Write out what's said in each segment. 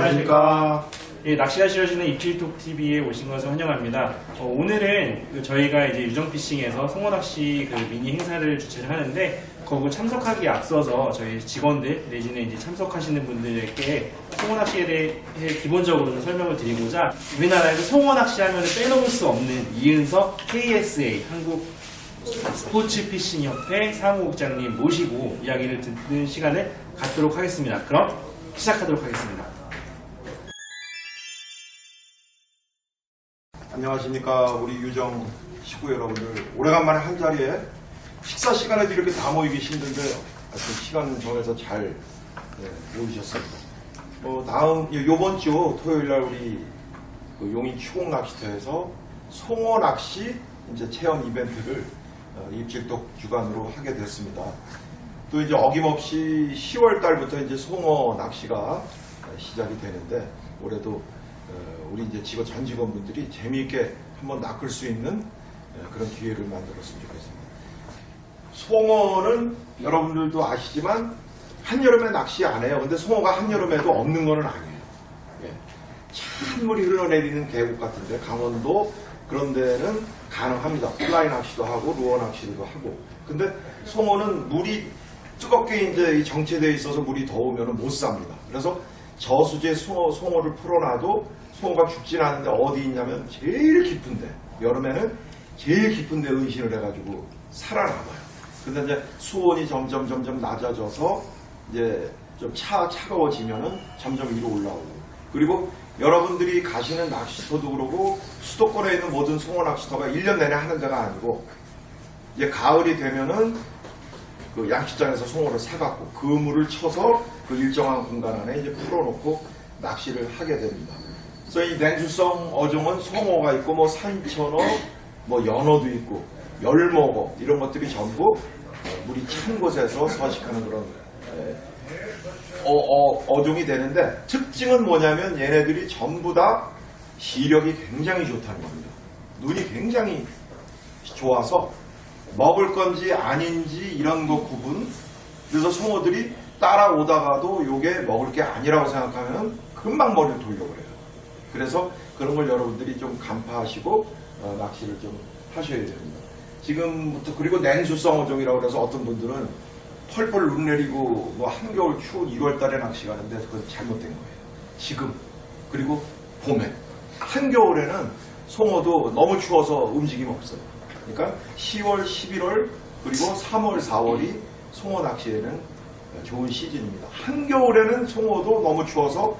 안녕하십니까. 예, 싫어지는 입질톡 TV에 오신 것을 환영합니다. 어, 오늘은 그 저희가 이제 유정 피싱에서 송어 낚시 그 미니 행사를 주최를 하는데 거기 참석하기 앞서서 저희 직원들 내지는 이제 참석하시는 분들에게 송어 낚시에 대해 기본적으로는 설명을 드리고자 우리나라에서 송어 낚시 하면 빼놓을 수 없는 이은석 KSA 한국 스포츠 피싱 협회 사무국장님 모시고 이야기를 듣는 시간을 갖도록 하겠습니다. 그럼 시작하도록 하겠습니다. 안녕하십니까. 우리 유정 식구 여러분들. 오래간만에 한 자리에 식사 시간에도 이렇게 다 모이기 힘든데 하여튼 시간 정해서 잘 네, 모이셨습니다. 어, 다음, 요- 요번 주 토요일 날 우리 그 용인 추공 낚시터에서 송어 낚시 이제 체험 이벤트를 어, 입질독 주관으로 하게 됐습니다. 또 이제 어김없이 10월 달부터 이제 송어 낚시가 어, 시작이 되는데 올해도 어, 우리 이제 직원 전 직원분들이 재미있게 한번 낚을 수 있는 어, 그런 기회를 만들었으면 좋겠습니다. 송어는 여러분들도 아시지만 한여름에 낚시 안 해요. 근데 송어가 한여름에도 없는 거는 아니에요. 예. 찬물이 흘러내리는 계곡 같은데 강원도 그런 데는 가능합니다. 플라이 낚시도 하고 루어 낚시도 하고. 근데 송어는 물이 뜨겁게 이제 이 정체되어 있어서 물이 더우면 못 삽니다. 그래서 저수지에 송어, 송어를 풀어놔도 송어가 죽진 않는데 어디 있냐면 제일 깊은데 여름에는 제일 깊은데 은신을 해가지고 살아남아요. 근데 이제 수온이 점점 점점 낮아져서 이제 좀 차, 차가워지면은 점점 위로 올라오고 그리고 여러분들이 가시는 낚시터도 그러고 수도권에 있는 모든 송어 낚시터가 1년 내내 하는 데가 아니고 이제 가을이 되면은 그 양식장에서 송어를 사갖고 그물을 쳐서 그 일정한 공간 안에 이제 풀어놓고 낚시를 하게 됩니다. 그래서 이 냉수성 어종은 송어가 있고 뭐 산천어, 뭐 연어도 있고 열먹어 이런 것들이 전부 어, 물이 찬 곳에서 서식하는 그런 에, 어, 종이 되는데 특징은 뭐냐면 얘네들이 전부 다 시력이 굉장히 좋다는 겁니다. 눈이 굉장히 좋아서 먹을 건지 아닌지 이런 거 구분. 그래서 송어들이 따라오다가도 요게 먹을 게 아니라고 생각하면 금방 머리를 돌려버려요. 그래서 그런 걸 여러분들이 좀 간파하시고 어, 낚시를 좀 하셔야 됩니다. 지금부터 그리고 냉수성 어종이라고 그래서 어떤 분들은 펄펄 눈 내리고 뭐 한겨울 추운 1월 달에 낚시 가는데 그건 잘못된 거예요. 지금 그리고 봄에 한겨울에는 송어도 너무 추워서 움직임 없어요. 그러니까 10월, 11월 그리고 3월, 4월이 송어 낚시에는 좋은 시즌입니다. 한겨울에는 송어도 너무 추워서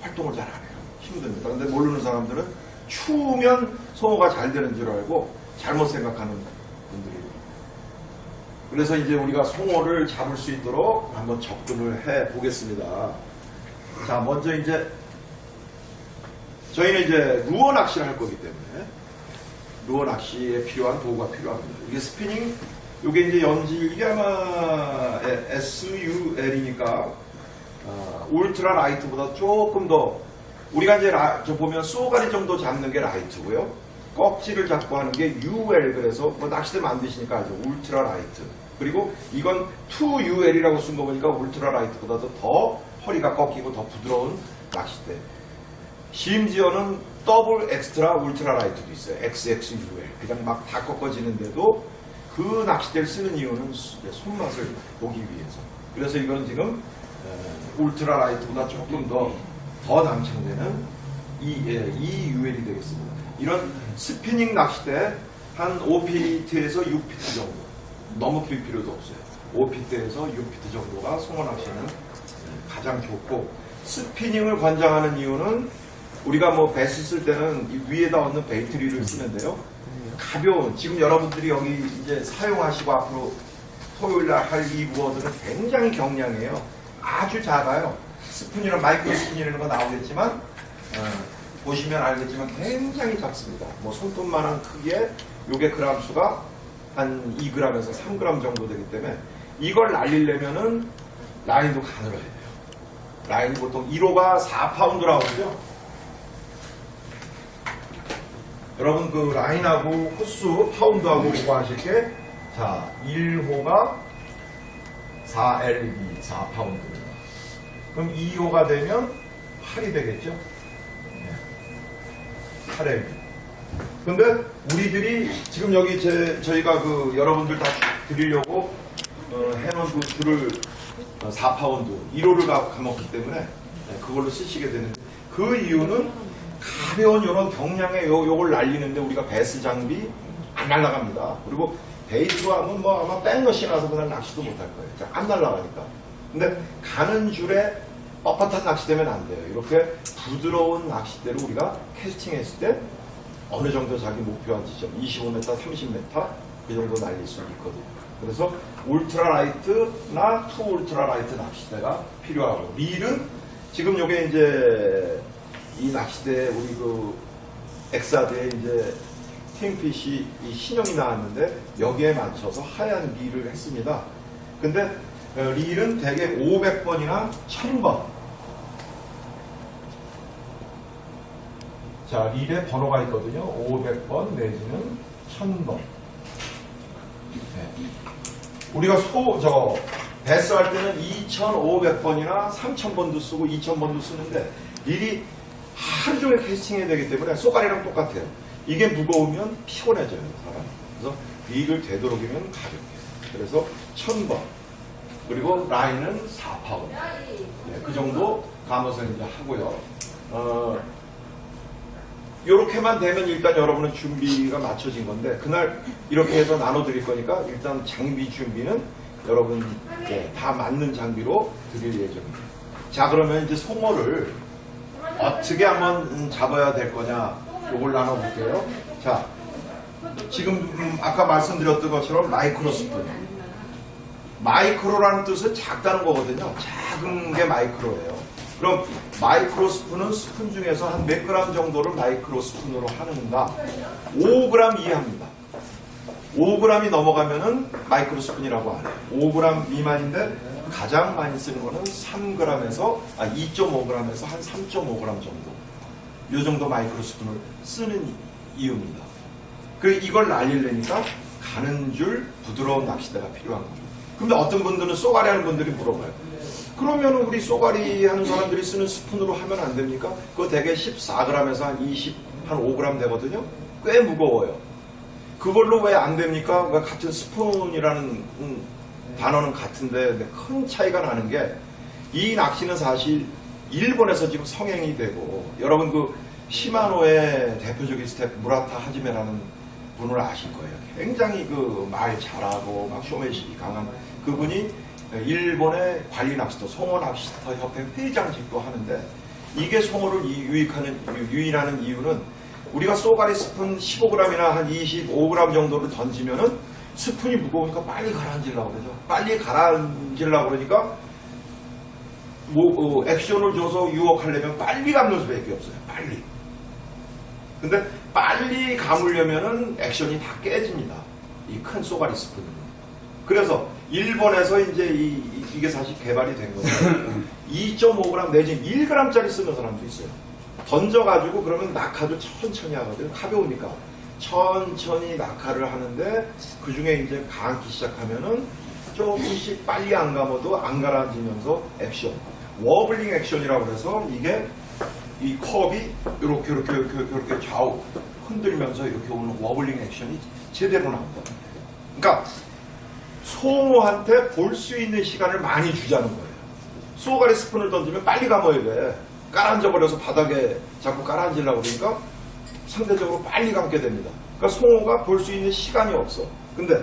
활동을 잘 안 해요. 힘듭니다. 근데 모르는 사람들은 추우면 송어가 잘 되는 줄 알고 잘못 생각하는 분들이 그래서 이제 우리가 송어를 잡을 수 있도록 한번 접근을 해 보겠습니다. 자, 먼저 이제 저희는 이제 루어 낚시를 할 거기 때문에 루어 낚시에 필요한 도구가 필요합니다. 이게 스피닝, 이게 이제 연질, 이게 아마 SUL이니까 울트라 라이트보다 조금 더 우리가 이제 라- 저 보면 쏘가리 정도 잡는 게 라이트고요. 꺽지를 잡고 하는 게 UL 그래서 뭐 낚시대 만드시니까 알죠. 울트라 라이트. 그리고 이건 2UL이라고 쓴 거 보니까 울트라 라이트보다도 더 허리가 꺾이고 더 부드러운 낚싯대. 심지어는 더블 엑스트라 울트라 라이트도 있어요. XXUL. 그냥 막 다 꺾어지는데도 그 낚싯대를 쓰는 이유는 수- 손맛을 보기 위해서. 그래서 이건 지금 어, 울트라 라이트보다 조금 더, 더 당첨되는 이, 예, 이 UL이 되겠습니다. 이런 스피닝 낚싯대 한 5피트에서 6피트 정도. 너무 길 필요도 없어요. 5피트에서 6피트 정도가 송어 낚시는 가장 좋고 스피닝을 권장하는 이유는 우리가 뭐 배스 쓸 때는 이 위에다 얹는 베이트리를 쓰는데요. 가벼운 지금 여러분들이 여기 이제 사용하시고 앞으로 토요일 날 할 이 무어들은 굉장히 경량해요. 아주 작아요. 스푼이나 마이크로 스푼 이라는 거 나오겠지만 어, 보시면 알겠지만 굉장히 작습니다. 뭐 손톱만한 크기에 요게 그람 수가 한 2g에서 3g 정도 되기 때문에 이걸 날리려면은 라인도 가늘어야 돼요. 라인이 보통 1호가 4파운드라고 그러죠. 여러분 그 라인하고 호수 파운드하고 그거 하실 게 자, 1호가 4LB 4파운드입니다. 그럼 2호가 되면 8이 되겠죠? 8M. 근데 우리들이 지금 여기 제, 저희가 그 여러분들 다 드리려고 어, 해놓은 그 줄을 어, 4파운드 1호를 감았기 때문에 네, 그걸로 쓰시게 되는데 그 이유는 가벼운 이런 경량의 요, 요걸 날리는데 우리가 베스 장비 안 날아갑니다. 그리고 데이트로 하면 뭐 아마 백러시나서 그날 낚시도 못할 거예요. 자, 안 날아가니까. 근데 가는 줄에 뻣뻣한 낚시되면 안 돼요. 이렇게 부드러운 낚싯대로 우리가 캐스팅했을 때 어느 정도 자기 목표한 지점 25m, 30m 그 정도 날릴 수 있거든요. 그래서 울트라라이트나 투 울트라라이트 낚싯대가 필요하고 릴은 지금 요게 이제 이 낚싯대 우리 그 엑사드에 이제 팅핏이 이 신형이 나왔는데 여기에 맞춰서 하얀 릴을 했습니다. 근데 어, 릴은 대개 500번이나 1000번 자, 릴에 번호가 있거든요. 500번 내지는 1000번. 네. 우리가 소, 저, 베스 할 때는 2500번이나 3000번도 쓰고 2000번도 쓰는데 릴이 하루 종일 캐스팅 해야 되기 때문에 쏘가리랑 똑같아요. 이게 무거우면 피곤해져요, 사람. 그래서 릴을 되도록이면 가볍게. 그래서 1000번. 그리고 라인은 4파운. 네, 그 정도 감아서 이제 하고요. 어, 요렇게만 되면 일단 여러분은 준비가 맞춰진 건데 그날 이렇게 해서 나눠드릴 거니까 일단 장비 준비는 여러분 예, 다 맞는 장비로 드릴 예정입니다. 자 그러면 이제 송어를 어떻게 한번 음, 잡아야 될 거냐 요걸 나눠볼게요. 자 지금 음, 아까 말씀드렸던 것처럼 마이크로 스푼 마이크로라는 뜻은 작다는 거거든요. 작은 게 마이크로예요. 그럼 마이크로 스푼은 스푼 중에서 한 몇 그램 정도를 마이크로 스푼으로 하는가? 5g 이하입니다. 5g이 넘어가면은 마이크로 스푼이라고 하네요. 5g 미만인데 가장 많이 쓰는 거는 3g에서 아 2.5g에서 한 3.5g 정도. 이 정도 마이크로 스푼을 쓰는 이유입니다. 그 이걸 날리려니까 가는 줄 부드러운 낚싯대가 필요한 겁니다. 근데 어떤 분들은 쏘가리 하는 분들이 물어봐요. 그러면 우리 쏘가리 하는 사람들이 쓰는 스푼으로 하면 안 됩니까? 그거 대개 14g에서 한 20, 한 5g 되거든요? 꽤 무거워요. 그걸로 왜 안 됩니까? 왜 같은 스푼이라는 음, 단어는 같은데 큰 차이가 나는 게 이 낚시는 사실 일본에서 지금 성행이 되고 여러분 그 시마노의 대표적인 스태프 무라타 하지메라는 분을 아실 거예요. 굉장히 그 말 잘하고 막 쇼맨십이 강한 그분이 일본의 관리 낚시터 송어 낚시터 협회 회장직도 하는데 이게 송어를 이- 유익하는 유- 유인하는 이유는 우리가 쏘가리 스푼 15g이나 한 25g 정도를 던지면은 스푼이 무거우니까 빨리 가라앉으려고 그러죠. 빨리 가라앉으려고 그러니까 뭐 어, 액션을 줘서 유혹하려면 빨리 감는 수밖에 없어요. 빨리. 근데 빨리 감으려면은 액션이 다 깨집니다. 이 큰 쏘가리 스푼은. 그래서 일본에서 이제 이, 게 사실 개발이 된 거예요. 2.5g 내지 1g짜리 쓰는 사람도 있어요. 던져가지고 그러면 낙하도 천천히 하거든요. 가벼우니까. 천천히 낙하를 하는데 그 중에 이제 감기 시작하면은 조금씩 빨리 안 감아도 안 가라앉으면서 액션. 워블링 액션이라고 해서 이게 이 컵이 이렇게 이렇게 이렇게 이렇게 좌우 흔들면서 이렇게 오는 워블링 액션이 제대로 나온다. 그러니까 송어한테 볼 수 있는 시간을 많이 주자는 거예요. 쏘가리 스푼을 던지면 빨리 감아야 돼. 깔아앉아 버려서 바닥에 자꾸 깔아앉으려고 그러니까 상대적으로 빨리 감게 됩니다. 그러니까 송어가 볼 수 있는 시간이 없어. 근데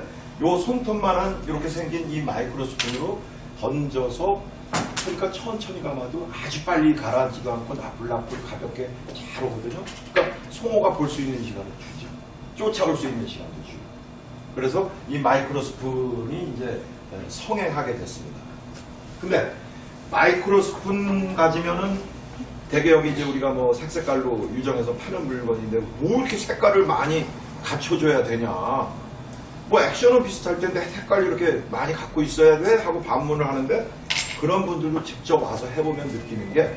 요 손톱만한 이렇게 생긴 이 마이크로 스푼으로 던져서 그러니까 천천히 감아도 아주 빨리 가라앉지도 않고 나풀나풀 가볍게 잘 오거든요. 그러니까 송어가 볼 수 있는 시간을 주죠. 쫓아올 수 있는 시간도 주고. 그래서 이 마이크로 스푼이 이제 성행하게 됐습니다. 근데 마이크로 스푼 가지면은 대개 여기 이제 우리가 뭐 색색깔로 유정해서 파는 물건인데 뭐 이렇게 색깔을 많이 갖춰줘야 되냐. 뭐 액션은 비슷할 텐데 색깔 이렇게 많이 갖고 있어야 돼 하고 반문을 하는데 그런 분들도 직접 와서 해보면 느끼는 게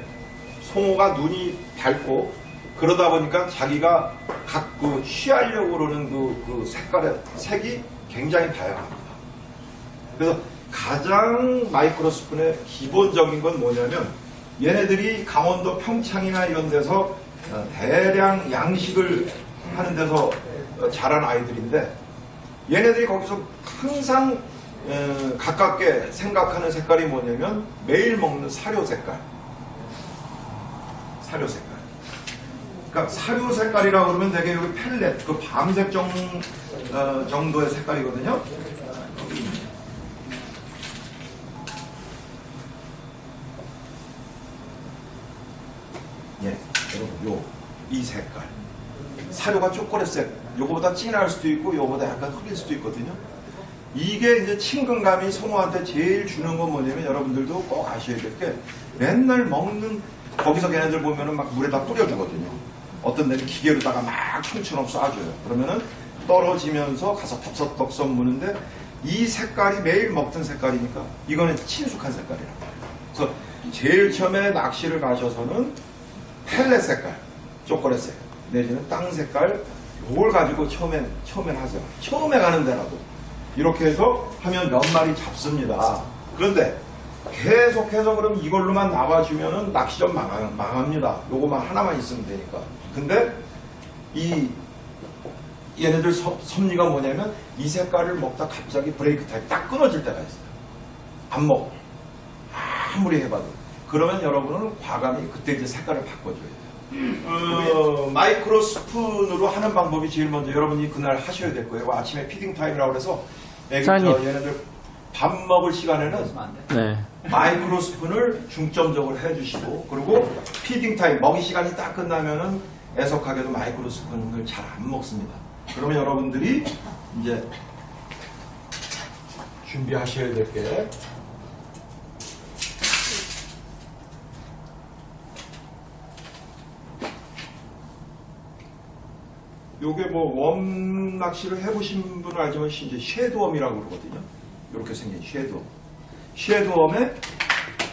송어가 눈이 밝고 그러다 보니까 자기가 갖고 취하려고 그러는 그, 그 색깔의 색이 굉장히 다양합니다. 그래서 가장 마이크로 스푼의 기본적인 건 뭐냐면 얘네들이 강원도 평창이나 이런 데서 어, 대량 양식을 하는 데서 어, 자란 아이들인데 얘네들이 거기서 항상 어, 가깝게 생각하는 색깔이 뭐냐면 매일 먹는 사료 색깔. 사료 색깔. 그러니까 사료 색깔이라고 그러면 되게 여기 펠렛, 그 밤색 정도의 색깔이거든요. 예, 여러분, 요, 이 색깔. 사료가 초콜릿색, 요거보다 진할 수도 있고, 요거보다 약간 흑일 수도 있거든요. 이게 이제 친근감이 성우한테 제일 주는 건 뭐냐면 여러분들도 꼭 아셔야 될 게 맨날 먹는 거기서 걔네들 보면은 막 물에다 뿌려주거든요. 어떤 데는 기계로다가 막 총처럼 쏴줘요. 그러면은 떨어지면서 가서 덥석덥석 무는데 이 색깔이 매일 먹던 색깔이니까 이거는 친숙한 색깔이라고. 그래서 제일 처음에 낚시를 가셔서는 펠렛 색깔, 초콜릿 색 내지는 땅 색깔 요걸 가지고 처음엔 처음엔 하세요. 처음에 가는 데라도 이렇게 해서 하면 몇 마리 잡습니다. 그런데 계속해서 그럼 이걸로만 나와주면은 낚시점 망, 망합니다. 요거만 하나만 있으면 되니까. 근데 이 얘네들 섭, 섭리가 뭐냐면 이 색깔을 먹다 갑자기 브레이크 타임 딱 끊어질 때가 있어요. 안 먹어. 아무리 해봐도. 그러면 여러분은 과감히 그때 이제 색깔을 바꿔줘야 돼요. 어, 마이크로 스푼으로 하는 방법이 제일 먼저 여러분이 그날 하셔야 될 거예요. 아침에 피딩 타임이라고 그래서 애기, 저, 사장님. 얘네들 밥 먹을 시간에는 네. 마이크로 스푼을 중점적으로 해주시고 그리고 피딩 타임 먹이 시간이 딱 끝나면은 애석하게도 마이크로 스푼을 잘 안 먹습니다. 그러면 여러분들이 이제 준비하셔야 될 게 요게 뭐 웜 낚시를 해보신 분은 알지만 이제 쉐드웜이라고 그러거든요. 이렇게 생긴 쉐드웜. 쉐드웜에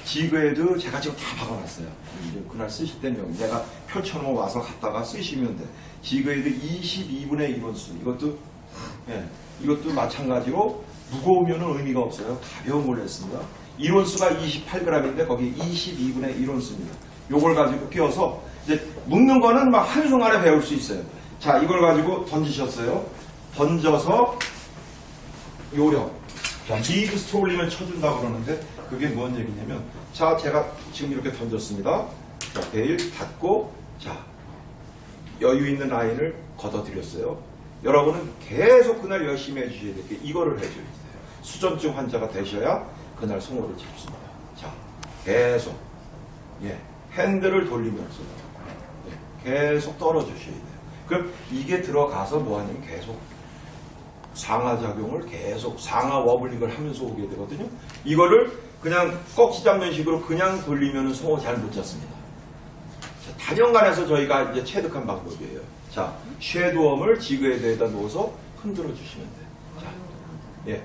지그헤드 제가 지금 다 박아놨어요. 이제 그날 쓰실 때는 내가 펼쳐놓고 와서 갖다가 쓰시면 돼. 지그헤드 22분의 1원수. 이것도 예, 이것도 마찬가지로 무거우면 의미가 없어요. 가벼운 걸로 했습니다. 1원수가 28g인데 거기 22분의 1원수입니다. 요걸 가지고 끼워서 이제 묶는 거는 막 한순간에 배울 수 있어요. 자, 이걸 가지고 던지셨어요. 던져서 요령. 자, 리드 스톨링을 쳐준다고 그러는데 그게 뭔 얘기냐면 자, 제가 지금 이렇게 던졌습니다. 자, 베일 닫고 자, 여유 있는 라인을 걷어드렸어요. 여러분은 계속 그날 열심히 해주셔야 될 게 이거를 해줘야 돼요. 수전증 환자가 되셔야 그날 송어를 잡습니다. 자, 계속 예, 핸들을 돌리면서 예, 계속 떨어주셔야 돼요. 그럼 이게 들어가서 뭐하냐면 계속 상하작용을 계속 상하 워블링을 하면서 오게 되거든요. 이거를 그냥 꺽지 잡는 식으로 그냥 돌리면 송어 잘 못 잡습니다. 자, 단연간에서 저희가 이제 체득한 방법이에요. 자, 쉐드웜을 지그헤드에다 넣어서 흔들어 주시면 돼요. 자, 예,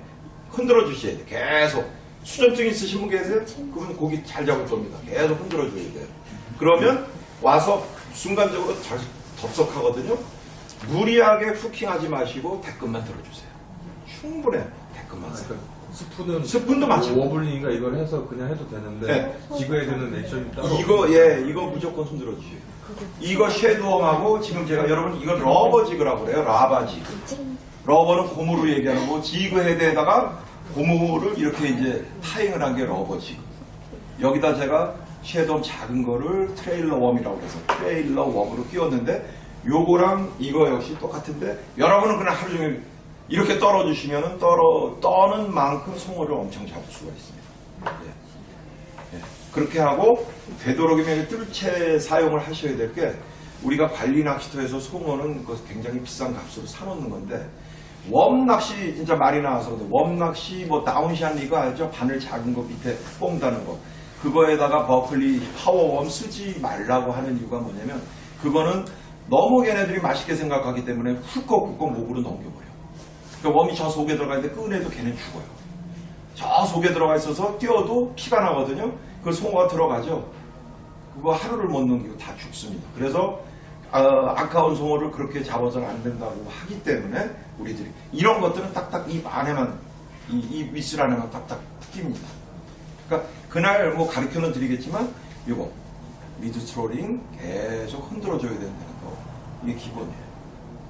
흔들어 주셔야 돼요. 계속. 수전증 있으신 분 계세요? 그분 고기 잘 잡을 겁니다. 계속 흔들어 줘야 돼요. 그러면 와서 순간적으로 잘 덥석하거든요. 무리하게 후킹하지 마시고 대끝만 들어주세요. 충분해. 대끝만 쓰요 스푼은 스푼도 마찬가지. 워블링이가 이걸 해서 그냥 해도 되는데 네. 지그헤드는 액션이 따로 이거 예 이거 무조건 손들어 주세요. 이거 쉐드웜하고 지금 제가 여러분 이거 러버 지그라고 그래요. 라바 지그. 러버는 고무로 얘기하는 거 지그 헤드에다가 고무를 이렇게 이제 타잉을 한 게 러버 지그. 여기다 제가 쉐드웜 작은 거를 트레일러 웜이라고 해서 트레일러 웜으로 끼웠는데 요거랑 이거 역시 똑같은데 여러분은 그냥 하루 종일 이렇게 떨어주시면은 떨어 떠는 만큼 송어를 엄청 잡을 수가 있습니다. 예. 예. 그렇게 하고 되도록이면 뜰채 사용을 하셔야 될 게 우리가 관리 낚시터에서 송어는 그 굉장히 비싼 값으로 사놓는 건데 웜 낚시 진짜 말이 나와서 웜 낚시 뭐 다운샷 이거 알죠? 바늘 작은 거 밑에 뽕 다는 거 그거에다가 버클리 파워웜 쓰지 말라고 하는 이유가 뭐냐면 그거는 너무 걔네들이 맛있게 생각하기 때문에 훌꺽훌꺽 목으로 넘겨버려. 그러니까 웜이 저 속에 들어가 있는데 끄내도 걔는 죽어요. 저 속에 들어가 있어서 뛰어도 피가 나거든요. 그 송어가 들어가죠. 그거 하루를 못 넘기고 다 죽습니다. 그래서 어, 아까운 송어를 그렇게 잡아서는 안 된다고 하기 때문에 우리들이 이런 것들은 딱딱 입 안에만 이, 이 윗술 안에만 딱딱 끼입니다. 그러니까 그날 뭐 가르쳐는 드리겠지만 이거 미드 스트롤링 계속 흔들어 줘야 된다는 거 이게 기본이에요.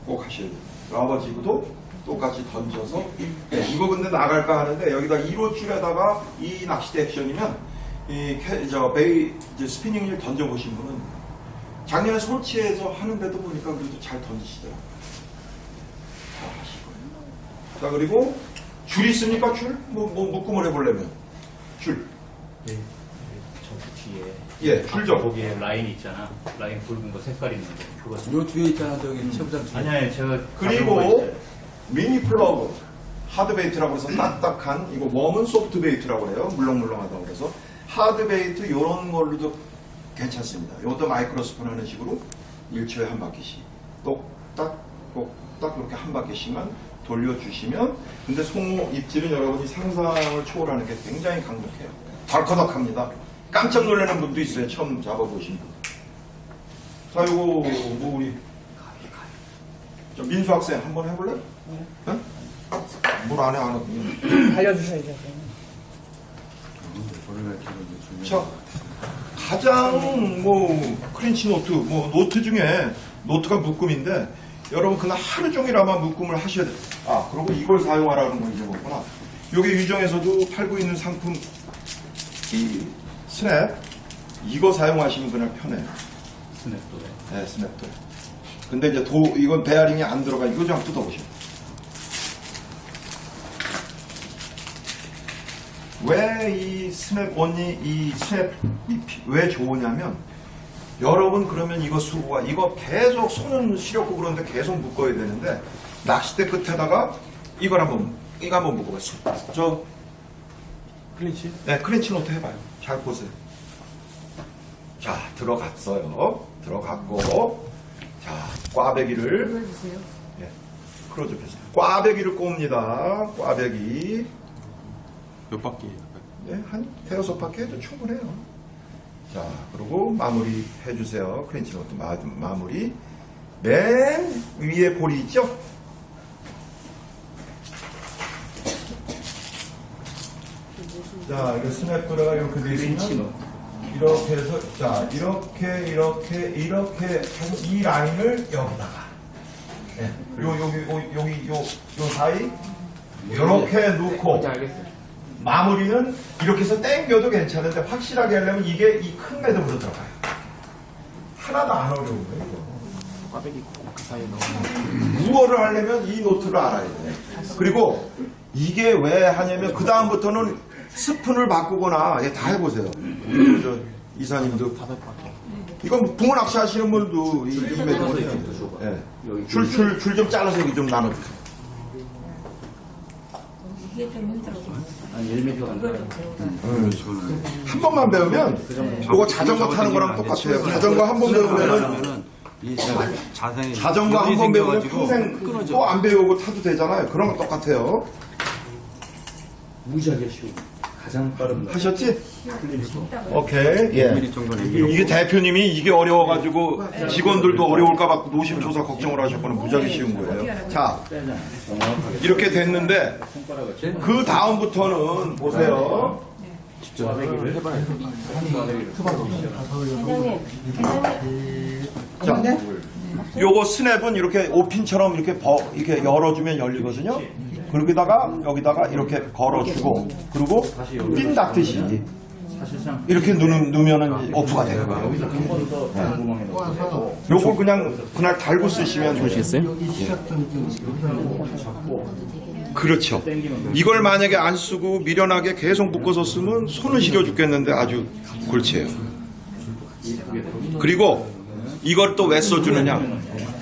꼭 하셔야 돼요. 라바 지그도 똑같이 던져서 네, 이거 근데 나갈까 하는데 여기다 1호 줄에다가 이 낚시대 액션이면 이 캐, 저 베이 이제 스피닝 을 던져 보신 분은 작년에 솔치에서 하는데도 보니까 그래도 잘 던지시더라고요. 잘 하실 거예요. 자 그리고 줄 있습니까 줄? 뭐, 뭐 묶음을 해보려면 줄. 네, 저 뒤에 예, 줄 좀. 거기에 라인 있잖아. 라인 굵은 거 색깔 있는 거. 그거 요 뒤에 있잖아 저기 체험장 뒤에. 아니 아니 제가 그리고 가져온 거 있어요. 미니 플러그 하드 베이트라고 해서 딱딱한 이거 웜은 소프트 베이트라고 해요 물렁물렁하다고 그래서 하드 베이트 이런 걸로도 괜찮습니다 이것도 마이크로 스푼 하는 식으로 1초에 한 바퀴씩 똑딱 똑딱 이렇게 한 바퀴씩만 돌려주시면 근데 송호 입질은 여러분이 상상을 초월하는 게 굉장히 강력해요 덜커덕합니다 깜짝 놀라는 분도 있어요 처음 잡아보신 분자 요거 뭐 우리 저 민수 학생 한번 해볼래? 네? 뭘안 해, 안 해. 알려주셔야죠. 자, 가장 뭐 크린치 노트, 뭐 노트 중에 노트가 묶음인데 여러분 그날 하루 종일 아마 묶음을 하셔야 돼요. 아, 그리고 이걸 사용하라는 걸 잊어먹구나. 요게 유정에서도 팔고 있는 상품 이 스냅 이거 사용하시면 그날 편해요. 스냅도 네, 스냅도. 근데 이제 도 이건 베어링이 안 들어가. 이거 좀 뜯어보시오. 왜이 스냅 언니 이 스냅 이 왜 좋으냐면 여러분 그러면 이거 수고가 이거 계속 손은 시렵고 그런데 계속 묶어야 되는데 낚싯대 끝에다가 이걸 한번 이거 한번 묶어봐요. 저 클린치? 네, 크렌치 노트 해봐요. 잘 보세요. 자, 들어갔어요. 들어갔고, 자, 꽈배기를. 예, 크로즈 패스. 꽈배기를 꼽니다. 꽈배기. 몇 바퀴? 네, 한 대여섯 바퀴 해도 충분해요. 자, 그리고 마무리 해주세요. 크렌치 노트 마, 마무리. 맨 위에 볼이 있죠? 자, 이거 스냅브레가 이렇게 돼 있으면 이렇게 해서 자 이렇게 이렇게 이렇게 해서 이 라인을 여기다가 예, 요 여기 요, 여기 요, 요 사이 이렇게 놓고 마무리는 이렇게 해서 당겨도 괜찮은데 확실하게 하려면 이게 이 큰 매듭으로 들어가요. 하나도 안 어려운 거예요. 이거. 무어를 하려면 이 노트를 알아야 돼. 그리고 이게 왜 하냐면 그 다음부터는 스푼을 바꾸거나 예, 다 해보세요. 저 이사님도 이건 붕어 낚시 하시는 분도 이, 이 매듭을 줄줄 줄 좀 잘라서 여기 좀 나눠주세요. 이게 좀 힘들어서 한 1m 안 그걸 돼요. 좀 배우다 한 번만 배우면 이거 자전거 타는 거랑 똑같아요. 자전거 한 번 배우면은 이 자생이 자전거 한 번 배우면 평생 끊어져. 또 안 배우고 타도 되잖아요. 그런 거 똑같아요. 무지하게 쉬운 가장 빠른 날. 하셨지? 오케이. 예. 1mm 정도는 이게 대표님이 이게 어려워가지고 직원들도 어려울까봐 노심초사 걱정을 하셨거나 무지하게 쉬운 거예요. 자, 이렇게 됐는데. 그 다음부터는 보세요. 회장님 회장님 자, 요거 스냅은 이렇게 오핀처럼 이렇게 버, 이렇게 열어주면 열리거든요. 그러기다가 여기다가 이렇게 걸어주고 그리고 핀 닦듯이 이렇게 누면은 오프가 번더 다른 구멍에 넣어서 요거 그냥 그날 달고 쓰시면 보시겠어요? 그렇죠. 이걸 만약에 안 쓰고 미련하게 계속 묶어서 쓰면 손은 시려 죽겠는데 아주 골치예요. 그리고 이걸 또 왜 써주느냐?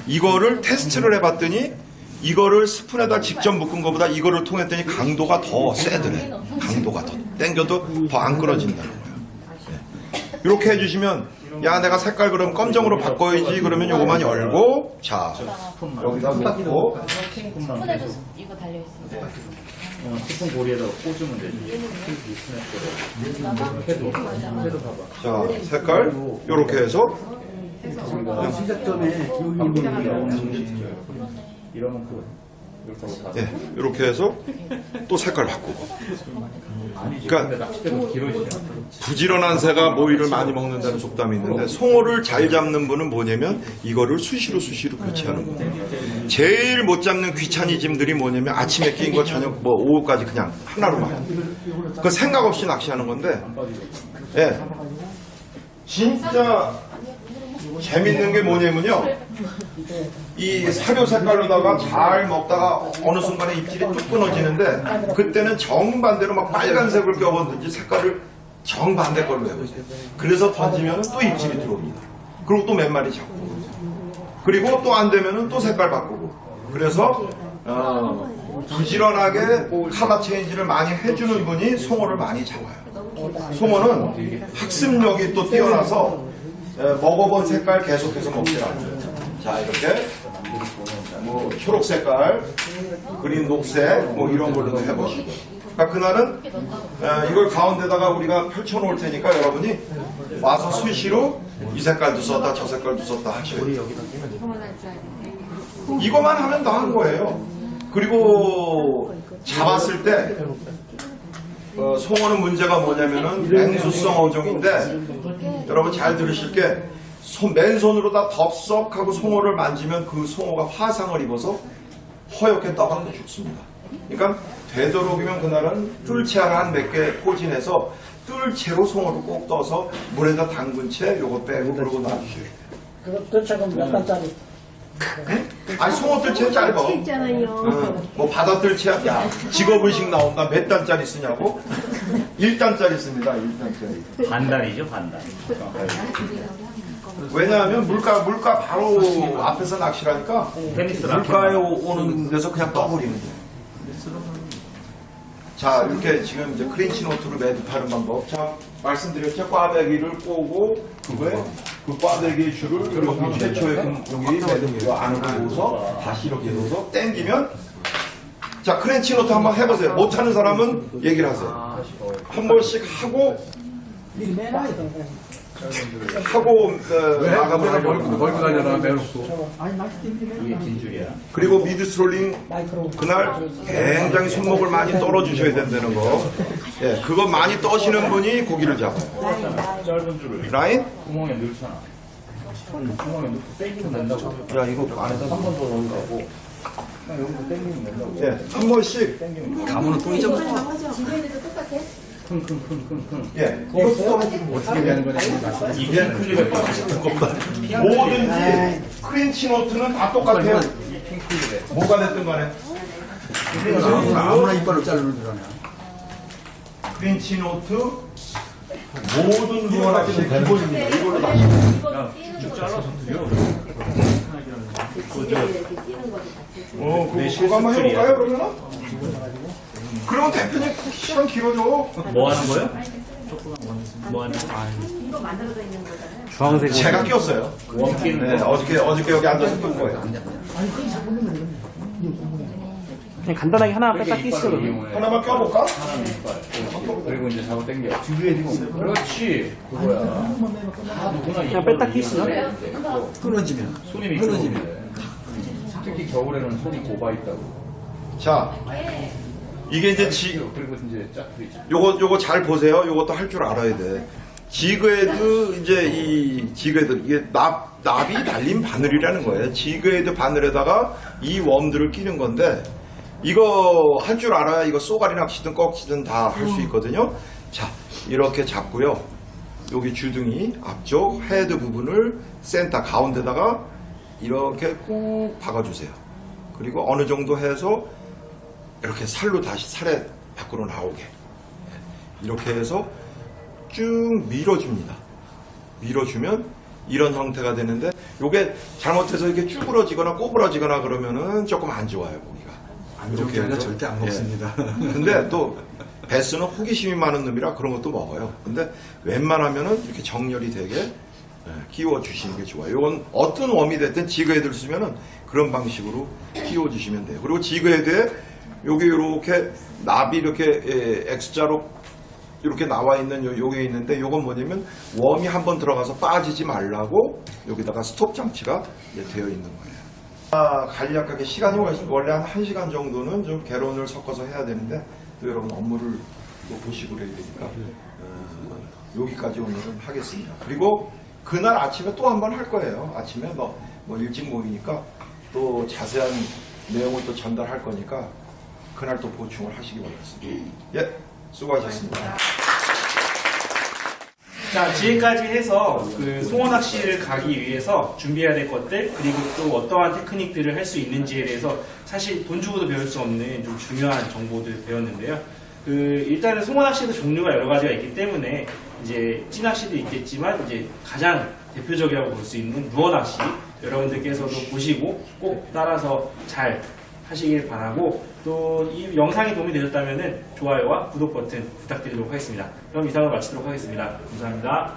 이거를 테스트를 해봤더니 이거를 스푼에다 직접 묶은 것보다 이거를 통했더니 강도가 더 세더래. 강도가 더 땡겨도 더안 끌어진다는 거예요. 이렇게 해주시면 야 내가 색깔 그럼 검정으로 바꿔야지 그러면 요거만 열고 자 여기다 손에도 계속 이거 달려 있습니다. 어, 스푼 고리에다가 꽂으면 되지. 이 스냅으로 해도 해도 봐봐. 자 색깔 요렇게 해서 우리가 시작점에 이런 이러면 그 예, 이렇게 해서 또 색깔 바꾸고. 그러니까. 부지런한 새가 모이를 많이 먹는다는 속담이 있는데 송어를 잘 잡는 분은 뭐냐면 이거를 수시로 수시로 교체하는 거예요. 제일 못 잡는 귀차니즘들이 뭐냐면 아침에 끼인 거 저녁 뭐 오후까지 그냥 하나로만. 그 생각 없이 낚시하는 건데. 예. 진짜 재밌는 게 뭐냐면요. 이 사료 색깔로다가 잘 먹다가 어느 순간에 입질이 뚝 끊어지는데 그때는 정반대로 막 빨간색을 껴보든지 색깔을 정반대 걸로 해보세요. 그래서 던지면 또 입질이 들어옵니다. 그리고 또 몇 마리 잡고 그리고 또 안 되면은 또 색깔 바꾸고 그래서 어, 부지런하게 카라 체인지를 많이 해주는 분이 송어를 많이 잡아요. 송어는 학습력이 또 뛰어나서 에, 먹어본 색깔 계속해서 먹질 않아요. 자 이렇게 뭐 초록 색깔, 그린 녹색 뭐 이런 걸로 해보시고. 그러니까 그날은 에, 이걸 가운데다가 우리가 펼쳐놓을 테니까 여러분이 와서 수시로 이 색깔도 썼다 저 색깔도 썼다 돼요. 이거만 하면 다 한 거예요. 그리고 잡았을 때 어, 송어는 문제가 뭐냐면은 맹수성 어종인데 여러분 잘 들으실 게 손, 맨손으로 다 덥석하고 송어를 만지면 그 송어가 화상을 입어서 허옇게 떠갖고 죽습니다. 그러니까 되도록이면 그날은 뜰채를 한몇 개 포진해서 뜰채로 송어를 꼭 떠서 물에다 담근 채 요거 빼고 그러고 돼요. 그거 도착은 몇 단짜리? 아니 송어 뜰채 짧아. 있잖아요. 응, 뭐 바다 뜰채야. 야 직업의식 나온다. 몇 단짜리 쓰냐고? 1단짜리 씁니다. 1단짜리. 반달이죠, 반달. 왜냐하면 물가 물가 바로 앞에서 낚시라니까. 테니스 물가에 오는 데서 그냥 떠버리는 거예요. 자 이렇게 지금 이제 크린치 노트를 매듭하는 방법. 자 말씀드렸죠? 꽈배기를 꼬고 그거에 그 꽈배기 줄을 여기 최초의 금- 여기 매듭 요 안으로 넣어서 다시 이렇게 넣어서 당기면 자 크렌치 노트 한번 해보세요. 못하는 사람은 얘기를 하세요. 한 번씩 하고. 하고 어, 마감을 하려고 멀고 다녀라 매놓고 이게. 긴 줄이야. 그리고 미드 스트롤링 마이크로. 그날 굉장히 손목을 많이 떨어주셔야 된다는 거. 예, 그거 많이 떠시는 분이 고기를 잡아요. 짧은 줄을 라인? 구멍에 넣잖아. 구멍에 넣고 땡기면 된다고. 야, 이거 안에다 한 번 더 넣는다고. 그냥 여기서 땡기면 된다고. 예, 한 번씩. 가문은 또 잊어먹어 집에도 똑같아? 예, 그것도 어떻게 되는 거지 이게 클리가 뭐든지 크린치 노트는 다 똑같아요. 뭐가 됐든 간에. 아무나 이빨로 자르는 줄 아냐 크린치 노트 모든 루어 낚시의 기본입니다. 이걸로 낚시. 쭉 잘라서 드려. 같이. 어, 네, 그거, 그거 한번. 해볼까요, 그러면? 그러면 대표님 시간 길어져. 뭐 하는 거예요? 뭐 하는 거? 이거 만들어져 있는 거잖아요. 주황색 제가 꼈어요. 원 끼는 네, 거. 어저께, 어저께 여기 앉아서 낀 거예요. 그냥 간단하게 하나 뺐다 끼시죠 이용해. 하나만 껴볼까? 이빨. 그리고 이제 잡아 당겨. 뒤에 지금. 그렇지. 그거야. 다 누구나 그냥 뺐다 끼시죠 끊어지면 손님이 끊어지면. 특히 겨울에는 손이 곱아 있다고. 자, 이게 이제 지, 그리고 이제 짝도 있죠. 요거, 요거 잘 보세요. 요것도 할 줄 알아야 돼. 지그헤드, 이제 이 지그헤드, 이게 납, 납이 달린 바늘이라는 거예요. 지그헤드 바늘에다가 이 웜들을 끼는 건데, 이거 할 줄 알아야 이거 쏘가리 낚시든 꺽치든 다 할 수 있거든요. 자, 이렇게 잡고요. 여기 주둥이 앞쪽 헤드 부분을 센터 가운데다가 이렇게 꾹 박아주세요. 그리고 어느 정도 해서 이렇게 살로 다시 살에 밖으로 나오게 이렇게 해서 쭉 밀어줍니다. 밀어주면 이런 형태가 되는데 이게 잘못해서 이렇게 쭈그러지거나 꼬부러지거나 그러면은 조금 안 좋아요 고기가. 안 좋은 게 아니라 절대 안 예. 먹습니다 근데 또 베스는 호기심이 많은 놈이라 그런 것도 먹어요. 근데 웬만하면은 이렇게 정렬이 되게 예, 끼워 주시는 게 좋아요. 이건 어떤 웜이 됐든 지그헤드를 쓰면은 그런 방식으로 끼워 주시면 돼요. 그리고 지그헤드에 여기 이렇게 납이 이렇게 예, X자로 이렇게 나와 있는 요, 요게 있는데 요건 뭐냐면 웜이 한번 들어가서 빠지지 말라고 여기다가 스톱 장치가 되어 있는 거예요. 아, 간략하게 시간이 원래- 한 1시간 정도는 좀 개론을 섞어서 해야 되는데 또 여러분 업무를 또 보시고 그래야 되니까 어, 여기까지 오늘은 하겠습니다. 그리고 그날 아침에 또 한 번 할 거예요. 아침에 뭐, 뭐 일찍 모이니까 또 자세한 내용을 또 전달할 거니까 그날 또 보충을 하시기 바라겠습니다. 예, 수고하셨습니다. 자, 지금까지 해서 그 송어 낚시를 가기 위해서 준비해야 될 것들 그리고 또 어떠한 테크닉들을 할 수 있는지에 대해서 사실 돈 주고도 배울 수 없는 좀 중요한 정보들 배웠는데요. 그 일단은 송어 낚시도 종류가 여러 가지가 있기 때문에 이제 찌낚시도 있겠지만 이제 가장 대표적이라고 볼 수 있는 루어 낚시 여러분들께서도 보시고 꼭 따라서 잘 하시길 바라고 또 이 영상이 도움이 되셨다면 좋아요와 구독 버튼 부탁드리도록 하겠습니다. 그럼 이상으로 마치도록 하겠습니다. 감사합니다.